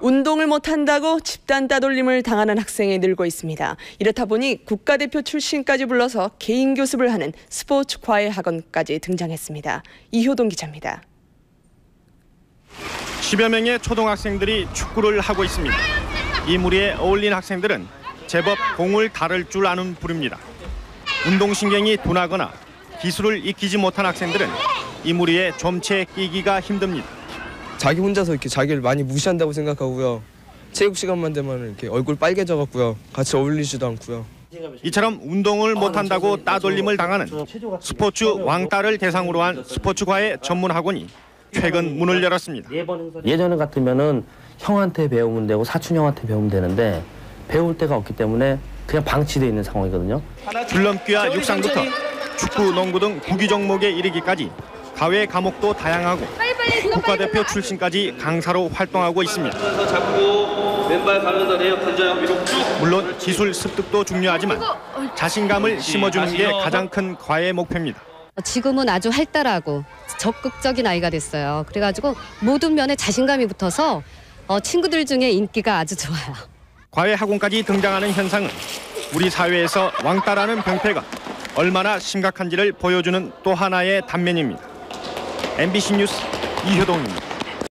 운동을 못한다고 집단 따돌림을 당하는 학생이 늘고 있습니다. 이렇다 보니 국가대표 출신까지 불러서 개인 교습을 하는 스포츠 과외 학원까지 등장했습니다. 이효동 기자입니다. 10여 명의 초등학생들이 축구를 하고 있습니다. 이 무리에 어울린 학생들은 제법 공을 다룰 줄 아는 부류입니다. 운동신경이 둔하거나 기술을 익히지 못한 학생들은 이 무리에 좀채 끼기가 힘듭니다. 자기 혼자서 이렇게 자기를 많이 무시한다고 생각하고요. 체육 시간만 되면 이렇게 얼굴 빨개져 갖고요. 같이 어울리지도 않고요. 이처럼 운동을 못한다고 따돌림을 당하는 스포츠 왕따를 대상으로 한 스포츠과의 전문 학원이 최근 문을 열었습니다. 예전 같으면은 형한테 배우면 되고 사촌 형한테 배우면 되는데 배울 데가 없기 때문에 그냥 방치돼 있는 상황이거든요. 줄넘기와 육상부터 축구, 농구 등 구기 종목에 이르기까지 가외 과목도 다양하고 국가대표 출신까지 강사로 활동하고 있습니다. 물론 기술 습득도 중요하지만 자신감을 심어주는 게 가장 큰 과외 목표입니다. 지금은 아주 활달하고 적극적인 아이가 됐어요. 그래가지고 모든 면에 자신감이 붙어서 어, 친구들 중에 인기가 아주 좋아요. 과외 학원까지 등장하는 현상은 우리 사회에서 왕따라는 병폐가 얼마나 심각한지를 보여주는 또 하나의 단면입니다. MBC 뉴스 이효동입니다.